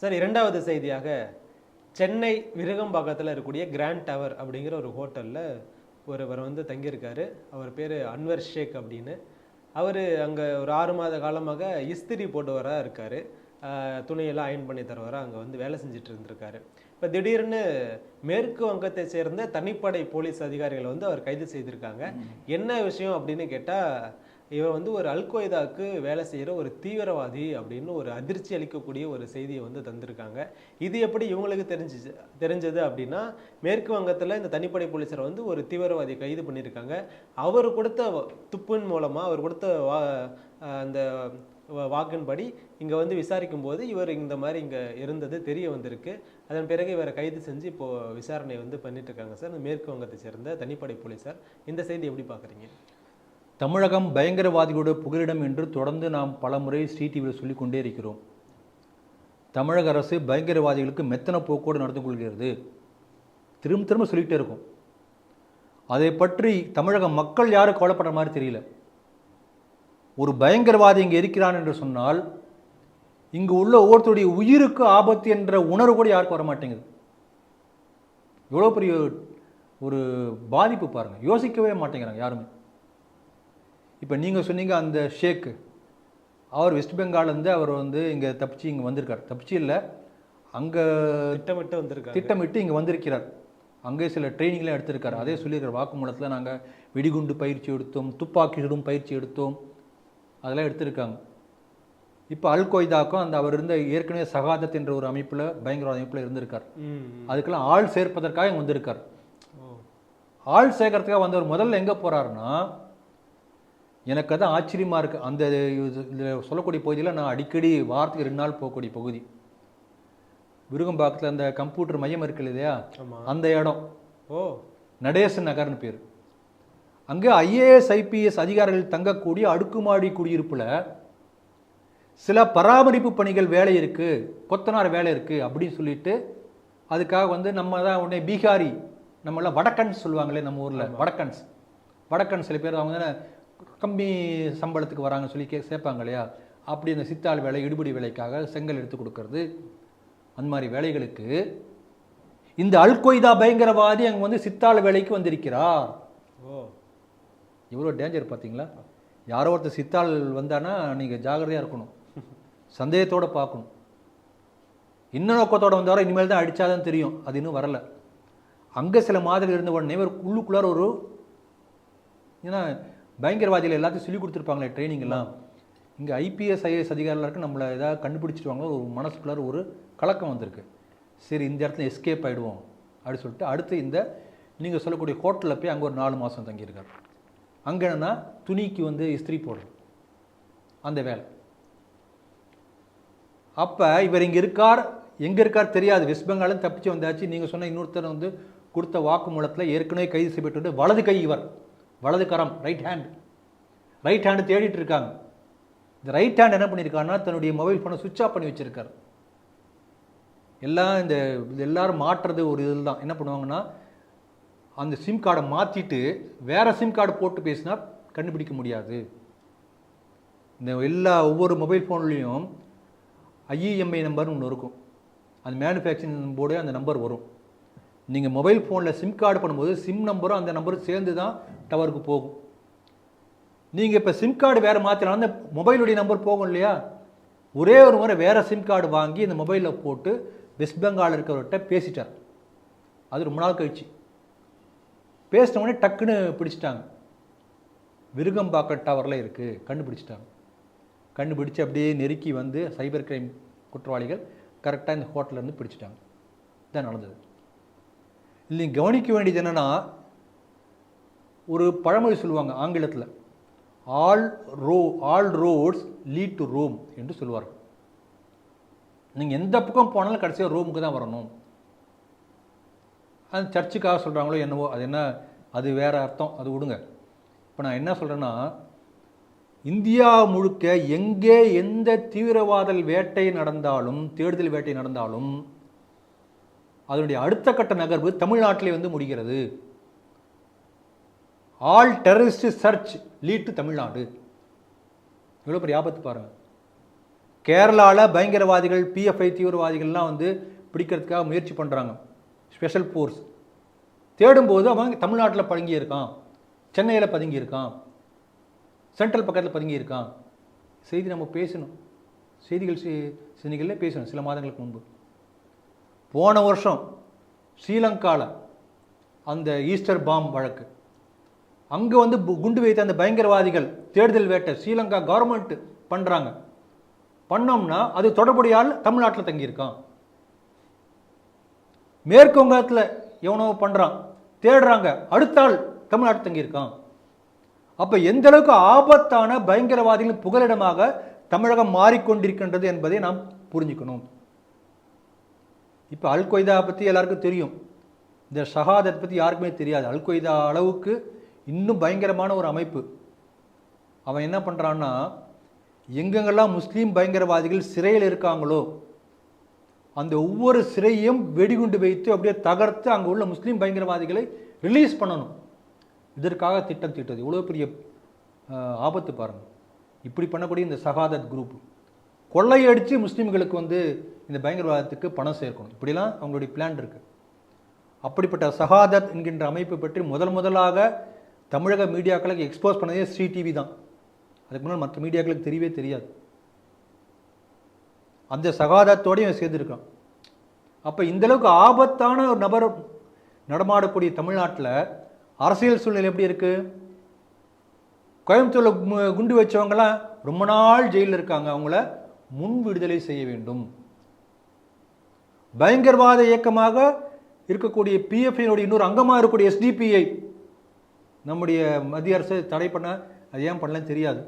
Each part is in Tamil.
சார் இரண்டாவது செய்தியாக சென்னை விருகம்பாக்கத்தில் இருக்கக்கூடிய கிராண்ட் டவர் அப்படிங்கிற ஒரு ஹோட்டலில் ஒருவர் வந்து தங்கியிருக்காரு. அவர் பேர் அன்வர் ஷேக் அப்படின்னு. அவர் அங்கே ஒரு ஆறு மாத காலமாக இஸ்திரி போட்டவராக இருக்கார். துணியெல்லாம் அயன் பண்ணி தருவாராக அங்கே வந்து வேலை செஞ்சுட்டு இருந்திருக்காரு. இப்போ திடீர்னு மேற்கு வங்கத்தை சேர்ந்த தனிப்படை போலீஸ் அதிகாரிகளை வந்து அவர் கைது செய்திருக்காங்க. என்ன விஷயம் அப்படின்னு கேட்டால் இவர் வந்து ஒரு அல்கொய்தாவுக்கு வேலை செய்கிற ஒரு தீவிரவாதி அப்படின்னு ஒரு அதிர்ச்சி அளிக்கக்கூடிய ஒரு செய்தியை வந்து தந்திருக்காங்க. இது எப்படி இவங்களுக்கு தெரிஞ்சிச்சு தெரிஞ்சது அப்படின்னா மேற்கு வங்கத்தில் இந்த தனிப்படை போலீஸரை வந்து ஒரு தீவிரவாதி கைது பண்ணியிருக்காங்க. அவர் கொடுத்த துப்பின் மூலமாக அவர் கொடுத்த வா அந்த வாக்கின்படி இங்கே வந்து விசாரிக்கும் போது இவர் இந்த மாதிரி இங்கே இருந்தது தெரிய வந்திருக்கு. அதன் பிறகு இவரை கைது செஞ்சு இப்போது விசாரணை வந்து பண்ணிட்டு இருக்காங்க சார். இந்த மேற்கு வங்கத்தை சேர்ந்த தனிப்படை போலீஸார் இந்த செய்தி எப்படி பார்க்குறீங்க தமிழகம் பயங்கரவாதிகளோட புகலிடம் என்று தொடர்ந்து நாம் பலமுறை ஸ்ரீ டிவியில் சொல்லிக் கொண்டே இருக்கிறோம். தமிழக அரசு பயங்கரவாதிகளுக்கு மெத்தன போக்கோடு நடந்து கொள்கிறது. திரும்ப திரும்ப சொல்லிக்கிட்டே இருக்கும். அதை பற்றி தமிழக மக்கள் யாரும் கவலைப்படுற மாதிரி தெரியல. ஒரு பயங்கரவாதி இங்கே இருக்கிறான் என்று சொன்னால் இங்கு உள்ள ஒவ்வொருத்தருடைய உயிருக்கு ஆபத்து என்ற உணர்வு கூட யாருக்கும் வர மாட்டேங்குது. எவ்வளோ பெரிய ஒரு பாதிப்பு பாருங்கள் யோசிக்கவே மாட்டேங்கிறாங்க யாருமே. இப்போ நீங்கள் சொன்னீங்க அந்த ஷேக்கு அவர் வெஸ்ட் பெங்கால்லேருந்து அவர் வந்து இங்கே தப்பிச்சு இங்கே வந்திருக்கார். தப்பிச்சு இல்லை அங்கே திட்டமிட்டு வந்திருக்காங்க திட்டமிட்டு இங்கே வந்திருக்கிறார். அங்கே சில ட்ரைனிங்லாம் எடுத்திருக்காரு. அதே சொல்லியிருக்கார் வாக்குமூலத்தில் நாங்கள் வெடிகுண்டு பயிற்சி எடுத்தோம் துப்பாக்கி சுடும் பயிற்சி எடுத்தோம். அதெல்லாம் எடுத்திருக்காங்க. இப்போ அல் கொய்தாக்கும் அந்த அவர் இருந்த ஏற்கனவே சகாதத் என்ற ஒரு அமைப்பில் பயங்கரவாத அமைப்பில் இருந்திருக்கார். அதுக்கெல்லாம் ஆள் சேர்ப்பதற்காக இங்கே வந்திருக்கார். ஆள் சேர்க்கறதுக்காக வந்தவர் முதல்ல எங்கே போறாருன்னா எனக்கு அதான் ஆச்சரியமா இருக்கு. அந்த இதில் சொல்லக்கூடிய பகுதியில் நான் அடிக்கடி வாரத்துக்கு ரெண்டு நாள் போகக்கூடிய பகுதி. விருகம்பாக்கத்தில் அந்த கம்ப்யூட்டர் மையம் இருக்கு இல்லையா? அந்த இடம். ஓ. நடேசன் நகர்னு பேர். அங்கே ஐஏஎஸ் ஐபிஎஸ் அதிகாரிகள் தங்கக்கூடிய அடுக்குமாடி குடியிருப்புல சில பராமரிப்பு பணிகள் வேலை இருக்கு கொத்தனார் வேலை இருக்கு அப்படின்னு சொல்லிட்டு அதுக்காக வந்து நம்ம தான் உடனே பீகாரி நம்மளாம் வடக்கன்ஸ் சொல்லுவாங்களே நம்ம ஊர்ல வடக்கன்ஸ். வடக்கன்ஸ் சில பேர் அவங்க கம்மி சம்பளத்துக்கு வராங்கன்னு சொல்லி கே சேர்ப்பாங்க இல்லையா? அப்படி இந்த சித்தாள் வேலை இடுபடி வேலைக்காக செங்கல் எடுத்து கொடுக்கறது. அந்த மாதிரி வேலைகளுக்கு இந்த அல்கொய்தா பயங்கரவாதி அங்கே வந்து சித்தாள் வேலைக்கு வந்திருக்கிறார். ஓ. எவ்வளோ டேஞ்சர் பார்த்தீங்களா? யாரோ ஒருத்தர் சித்தாள் வந்தானா நீங்கள் ஜாகிரதையாக இருக்கணும். சந்தேகத்தோட பார்க்கணும். இன்ன நோக்கத்தோட வந்தாரோ இனிமேல் தான் அடிச்சாதான் தெரியும். அது இன்னும் வரல. அங்கே சில மாதிரி இருந்த உடனே ஒரு உள்ளுக்குள்ளார ஒரு ஏன்னா பயங்கரவாதிகள் எல்லாத்தையும் சொல்லி கொடுத்துருப்பாங்களே ட்ரைனிங் எல்லாம். இங்கே ஐபிஎஸ் ஐஏஎஸ் அதிகாரிகளுக்கு நம்மளை ஏதாவது கண்டுபிடிச்சிருவாங்களோ ஒரு மனசுக்குள்ளார ஒரு கலக்கம் வந்திருக்கு. சரி இந்த இடத்துல எஸ்கேப் ஆகிடுவோம் அப்படின்னு சொல்லிட்டு அடுத்து இந்த நீங்கள் சொல்லக்கூடிய ஹோட்டலில் போய் அங்கே ஒரு நாலு மாதம் தங்கியிருக்காரு. அங்கே என்னன்னா துணிக்கு வந்து இஸ்திரி போடுறது அந்த வேலை. அப்போ இவர் இங்கே இருக்கார் எங்கே இருக்கார் தெரியாது. வெஸ்ட் பெங்காலும் தப்பிச்சு வந்தாச்சு. நீங்கள் சொன்ன இன்னொருத்தர் வந்து கொடுத்த வாக்குமூலத்தில் ஏற்கனவே கைது செய்யப்பட்டு வலது கை இவர். வலது கரம் ரைட் ஹேண்ட் ரைட் ஹேண்டு தேடிட்டு இருக்காங்க. இந்த ரைட் ஹேண்ட் என்ன பண்ணியிருக்காருன்னா தன்னுடைய மொபைல் ஃபோனை சுவிட்ச் ஆஃப் பண்ணி வச்சிருக்காரு. எல்லாம் இந்த இது எல்லாரும் மாற்றுறது ஒரு இதில் தான். என்ன பண்ணுவாங்கன்னா அந்த சிம் கார்டை மாற்றிட்டு வேறு சிம் கார்டு போட்டு பேசினா கண்டுபிடிக்க முடியாது. இந்த எல்லா ஒவ்வொரு மொபைல் ஃபோன்லேயும் ஐஇஎம்ஐ நம்பர்னு ஒன்று இருக்கும். அது மேனுஃபேக்சரிங் போர்டே அந்த நம்பர் வரும். நீங்கள் மொபைல் ஃபோனில் சிம் கார்டு பண்ணும்போது சிம் நம்பரும் அந்த நம்பரும் சேர்ந்து தான் டவருக்கு போகும். நீங்கள் இப்போ சிம் கார்டு வேறு மாற்றினாலும் அந்த மொபைலுடைய நம்பர் போகும் இல்லையா? ஒரே ஒரு முறை வேறு சிம் கார்டு வாங்கி இந்த மொபைலில் போட்டு வெஸ்ட் பெங்கால் இருக்கிறவர்கிட்ட பேசிட்டார். அது ரொம்ப நாள் கழிச்சு. பேசினவொடனே டக்குன்னு பிடிச்சிட்டாங்க. விருகம்பாக்கம் டவரில் இருக்குது கண்டுபிடிச்சிட்டாங்க. கண்டுபிடிச்சு அப்படியே நெருக்கி வந்து சைபர் கிரைம் குற்றவாளிகள் கரெக்டாக இந்த ஹோட்டலேருந்து பிடிச்சிட்டாங்க. இதான் நடந்தது. இல்லை கவனிக்க வேண்டியது என்னென்னா ஒரு பழமொழி சொல்லுவாங்க ஆங்கிலத்தில். All row all roads lead to Rome என்று சொல்லுவார்கள். நீங்கள் எந்த பக்கம் போனாலும் கடைசியாக ரோமுக்கு தான் வரணும். அது சர்ச்சுக்காக சொல்கிறாங்களோ என்னவோ அது என்ன அது வேறு அர்த்தம் அது விடுங்க. இப்போ நான் என்ன சொல்கிறேன்னா இந்தியா முழுக்க எங்கே எந்த தீவிரவாத வேட்டை நடந்தாலும் தேடுதல் வேட்டை நடந்தாலும் அதனுடைய அடுத்த கட்ட நகர்வு தமிழ்நாட்டிலே வந்து முடிகிறது. All terrorist church lead to Tamil Nadu. எவ்வளோ பெரிய ஆபத்து பாருங்கள் கேரளாவில் பயங்கரவாதிகள் பிஎஃப்ஐ தீவிரவாதிகள்லாம் வந்து பிடிக்கிறதுக்காக முயற்சி பண்ணுறாங்க ஸ்பெஷல் ஃபோர்ஸ் தேடும்போது அவன் தமிழ்நாட்டில் பதுங்கியிருக்கான். சென்னையில் பதுங்கியிருக்கான். சென்ட்ரல் பக்கத்தில் பதுங்கியிருக்கான். செய்தி நம்ம பேசணும். செய்திகள் செ- செய்திகளில் பேசணும். சில மாதங்களுக்கு முன்பு. போன வருஷம் ஸ்ரீலங்காவில் அந்த ஈஸ்டர் பாம் வழக்கு. அங்கே வந்து பு- குண்டு வைத்த அந்த பயங்கரவாதிகள் தேடுதல் வேட்டை ஸ்ரீலங்கா கவர்மெண்ட் பண்ணுறாங்க பண்ணோம்னா அது தொடர்புடையால் தமிழ்நாட்டில் தங்கியிருக்கான். மேற்கு வங்கத்தில் எவனோ பண்ணுறான் தேடுறாங்க. அடுத்த ஆள் தமிழ்நாட்டில் தங்கியிருக்கான். அப்போ எந்த அளவுக்கு ஆபத்தான பயங்கரவாதிகளின் புகலிடமாக தமிழகம் மாறிக்கொண்டிருக்கின்றது என்பதை நாம் புரிஞ்சுக்கணும். இப்போ அல் கொய்தா பற்றி எல்லாருக்கும் தெரியும். இந்த ஷஹாதத் பற்றி யாருக்குமே தெரியாது. அல் கொய்தா அளவுக்கு இன்னும் பயங்கரமான ஒரு அமைப்பு. அவன் என்ன பண்ணுறான்னா எங்கெங்கெல்லாம் முஸ்லீம் பயங்கரவாதிகள் சிறையில் இருக்காங்களோ அந்த ஒவ்வொரு சிறையும் வெடிகுண்டு வைத்து அப்படியே தகர்த்து அங்கே உள்ள முஸ்லீம் பயங்கரவாதிகளை ரிலீஸ் பண்ணணும். இதற்காக திட்டம் தீட்டது. இவ்வளோ பெரிய ஆபத்து பாருங்கள் இப்படி பண்ணக்கூடிய இந்த சகாதத் குரூப் கொள்ளையடித்து முஸ்லீம்களுக்கு வந்து இந்த பயங்கரவாதத்துக்கு பணம் சேர்க்கணும். இப்படிலாம் அவங்களுடைய பிளான் இருக்குது அப்படிப்பட்ட சகாதத் என்கின்ற அமைப்பு பற்றி முதல் முதலாக தமிழக மீடியாக்களுக்கு எக்ஸ்போஸ் பண்ணதே ஸ்ரீ டிவி தான். அதுக்கு முன்னால் மற்ற மீடியாக்களுக்கு தெரியவே தெரியாது. அந்த சகாதத்தோடையும் சேர்ந்துருக்கான். அப்போ இந்த அளவுக்கு ஆபத்தான ஒரு நபர் நடமாடக்கூடிய தமிழ்நாட்டில் அரசியல் சூழ்நிலை எப்படி இருக்குது கோயம்புத்தூரில் குண்டு வச்சவங்கலாம் ரொம்ப நாள் ஜெயிலில் இருக்காங்க அவங்கள. முன் விடுதலை செய்ய வேண்டும். பயங்கரவாத இயக்கமாக இருக்கக்கூடிய பிஎஃப்ஐனுடைய இன்னொரு அங்கமாக இருக்கக்கூடிய எஸ்டிபிஐ நம்முடைய மத்திய அரசு தடை பண்ண அது ஏன் பண்ணலன்னு தெரியாது.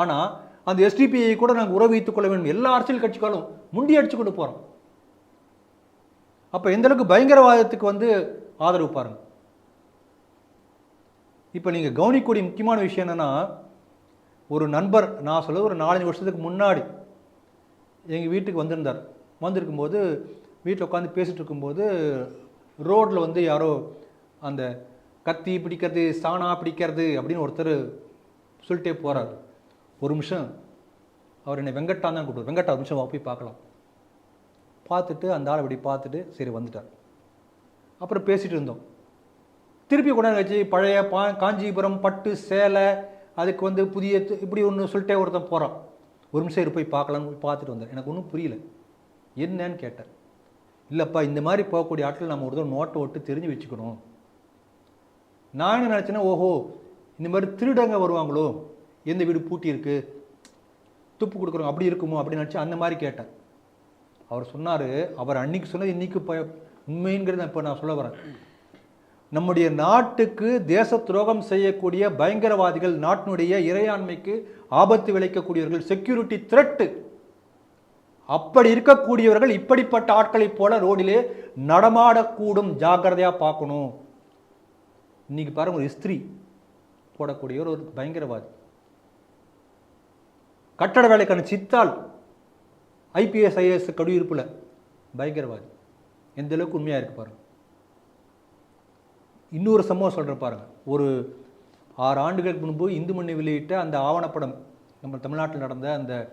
ஆனால் அந்த எஸ்டிபிஐ கூட நாங்கள் உறவு வைத்துக் கொள்ள வேண்டும். எல்லா அரசியல் கட்சிகளும் முண்டி அடித்து கொண்டு போகிறோம் அப்போ எந்தளவுக்கு பயங்கரவாதத்துக்கு வந்து ஆதரவு பாருங்கள் இப்போ நீங்கள் கவனிக்கக்கூடிய முக்கியமான விஷயம் என்னென்னா ஒரு நண்பர் நான் சொல்ல ஒரு நாலஞ்சு வருஷத்துக்கு முன்னாடி எங்கள் வீட்டுக்கு வந்திருந்தார். வந்திருக்கும்போது வீட்டில் உட்காந்து பேசிகிட்டு இருக்கும்போது ரோட்டில் வந்து யாரோ அந்த கத்தி பிடிக்கிறது சாணா பிடிக்கிறது அப்படின்னு ஒருத்தர் சொல்லிட்டே போகிறார் ஒரு நிமிஷம் அவர் என்னை வெங்கட்டான் தான் கூப்பிட்டு வெங்கட்டா ஒரு நிமிஷம் போய் பார்க்கலாம். பார்த்துட்டு அந்த ஆள் இப்படி பார்த்துட்டு சரி வந்துட்டார். அப்புறம் பேசிகிட்டு இருந்தோம். திருப்பி கொண்டாந்து வச்சு பழைய பா காஞ்சிபுரம் பட்டு சேலை அதுக்கு வந்து புதிய இப்படி ஒன்று சொல்லிட்டே ஒருத்தன் போகிறான் ஒரு நிமிஷம் இரு போய் பார்க்கலான்னு போய் பார்த்துட்டு வந்தேன். எனக்கு ஒன்றும் புரியல. என்னன்னு கேட்டேன். இல்லைப்பா இந்த மாதிரி போகக்கூடிய ஆட்கள் நம்ம ஒரு தடவை நோட்டை விட்டு தெரிஞ்சு வச்சுக்கணும். நான் என்ன நினச்சேன்னா ஓஹோ இந்த மாதிரி திருடங்க வருவாங்களோ? எந்த வீடு பூட்டி இருக்கு? துப்பு கொடுக்குறோம் அப்படி இருக்குமோ? அப்படின்னு நினச்சி அந்த மாதிரி கேட்டேன். அவர் சொன்னார் அவர் அன்னைக்கு சொன்னது இன்னைக்கு ப உண்மைங்கிறத இப்போ நான் சொல்ல வரேன். நம்முடைய நாட்டுக்கு தேச துரோகம் செய்யக்கூடிய பயங்கரவாதிகள் நாட்டினுடைய இறையாண்மைக்கு ஆபத்து விளைக்கக்கூடியவர்கள் செக்யூரிட்டி த்ரெட்டு அப்படி இருக்கக்கூடியவர்கள் இப்படிப்பட்ட ஆட்களைப் போல ரோடிலே நடமாடக்கூடும். ஜாக்கிரதையாக பார்க்கணும். இன்னைக்கு பாருங்க ஒரு இஸ்திரி போடக்கூடியவர் ஒரு பயங்கரவாதி. கட்டட வேலைக்கான சித்தால் ஐபிஎஸ் ஐஏஎஸ் கடியிருப்பில் பயங்கரவாதி. எந்த அளவுக்கு உண்மையாக இருக்கு பாருங்கள் இன்னொரு சம்பவம் சொல்கிறேன் பாருங்கள் ஒரு ஆறு ஆண்டுகளுக்கு முன்பு இந்து மண்ணை வெளியிட்ட அந்த ஆவணப்படம் நம்ம தமிழ்நாட்டில் நடந்த அந்த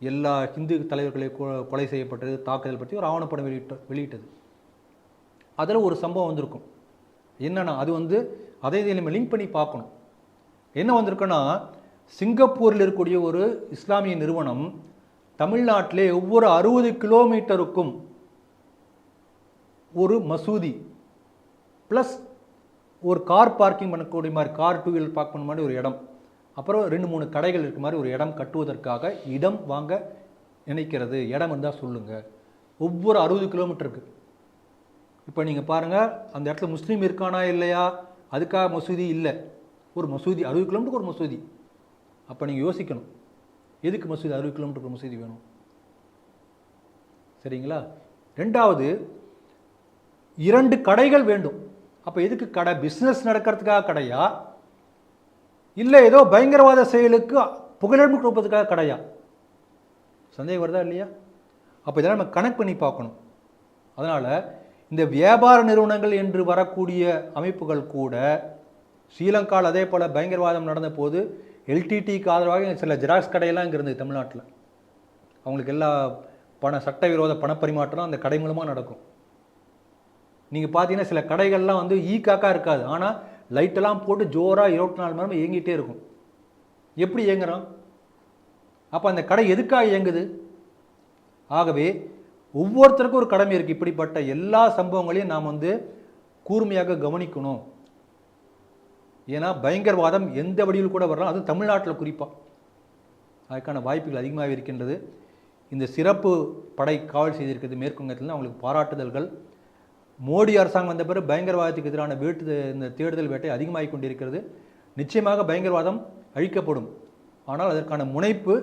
எல்லா இந்து தலைவர்களை கொ- கொலை செய்யப்பட்டது தாக்குதல் பற்றி ஒரு ஆவணப்படம் வெளியிட்ட வெளியிட்டது. அதில் ஒரு சம்பவம் வந்திருக்கும். என்னன்னா அது வந்து அதை இதை நம்ம லிங்க் பண்ணி பார்க்கணும். என்ன வந்திருக்குன்னா சிங்கப்பூரில் இருக்கக்கூடிய ஒரு இஸ்லாமிய நிறுவனம் தமிழ்நாட்டிலே ஒவ்வொரு அறுபது கிலோமீட்டருக்கும் ஒரு மசூதி ப்ளஸ் ஒரு கார் பார்க்கிங் பண்ணக்கூடிய மாதிரி கார் டூ வீலர் பார்க் பண்ண மாதிரி ஒரு இடம். அப்புறம் ரெண்டு மூணு கடைகள் இருக்க மாதிரி ஒரு இடம் கட்டுவதற்காக இடம் வாங்க நினைக்கிறது. இடம் இருந்தால் சொல்லுங்கள் ஒவ்வொரு அறுபது கிலோமீட்டருக்கு இப்போ நீங்கள் பாருங்கள் அந்த இடத்துல முஸ்லீம் இருக்கானா இல்லையா? அதுக்காக மசூதி இல்லை. ஒரு மசூதி அறுபது கிலோமீட்டருக்கு ஒரு மசூதி. அப்போ நீங்கள் யோசிக்கணும். எதுக்கு மசூதி அறுபது கிலோமீட்டருக்கு ஒரு மசூதி வேணும்? சரிங்களா? ரெண்டாவது இரண்டு கடைகள் வேண்டும். அப்போ எதுக்கு கடை? பிஸ்னஸ் நடக்கிறதுக்காக கடையா? இல்லை ஏதோ பயங்கரவாத செயலுக்கு புகழெடுப்பு கொடுப்பதுக்காக கடையா? சந்தேகம் வருதா இல்லையா? அப்போ இதெல்லாம் நம்ம கனெக்ட் பண்ணி பார்க்கணும். அதனால் இந்த வியாபார நிறுவனங்கள் என்று வரக்கூடிய அமைப்புகள் கூட ஸ்ரீலங்காவில் அதே போல் பயங்கரவாதம் நடந்த போது எல்டிடிக்கு ஆதரவாக சில ஜெராக்ஸ் கடையெல்லாம் இங்கே இருந்தது தமிழ்நாட்டில். அவங்களுக்கு எல்லா பண சட்டவிரோத பணப்பரிமாற்றம் அந்த கடை மூலமாக நடக்கும். நீங்கள் பார்த்தீங்கன்னா சில கடைகள்லாம் வந்து ஈ காக்கா இருக்காது. ஆனால் லைட்டெல்லாம் போட்டு ஜோராக இருபத்தி நாலு மணி நேரம் இயங்கிட்டே இருக்கும். எப்படி இயங்குறான்? அப்போ அந்த கடை எதுக்காக இயங்குது? ஆகவே ஒவ்வொருத்தருக்கும் ஒரு கடமை இருக்குது இப்படிப்பட்ட எல்லா சம்பவங்களையும் நாம் வந்து கூர்மையாக கவனிக்கணும். ஏன்னா பயங்கரவாதம் எந்த வடிவில் கூட வரலாம். அது தமிழ்நாட்டில் குறிப்பாக அதுக்கான வாய்ப்புகள் அதிகமாக இருக்கின்றது. இந்த சிறப்பு படை காவல் செய்திருக்கிறது மேற்குவங்கத்தில் அவங்களுக்கு பாராட்டுதல்கள். மோடி அரசாங்கம் வந்த பிறகு பயங்கரவாதத்துக்கு எதிரான வீட்டு இந்த தேடுதல் வேட்டை அதிகமாகிக் கொண்டிருக்கிறது. நிச்சயமாக பயங்கரவாதம் அழிக்கப்படும். ஆனால் அதற்கான முனைப்பு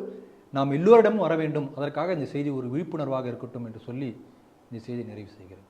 நாம் எல்லோரிடமும் வர வேண்டும். அதற்காக இந்த செய்தி ஒரு விழிப்புணர்வாக இருக்கட்டும் என்று சொல்லி இந்த செய்தி நிறைவு செய்கிறேன்.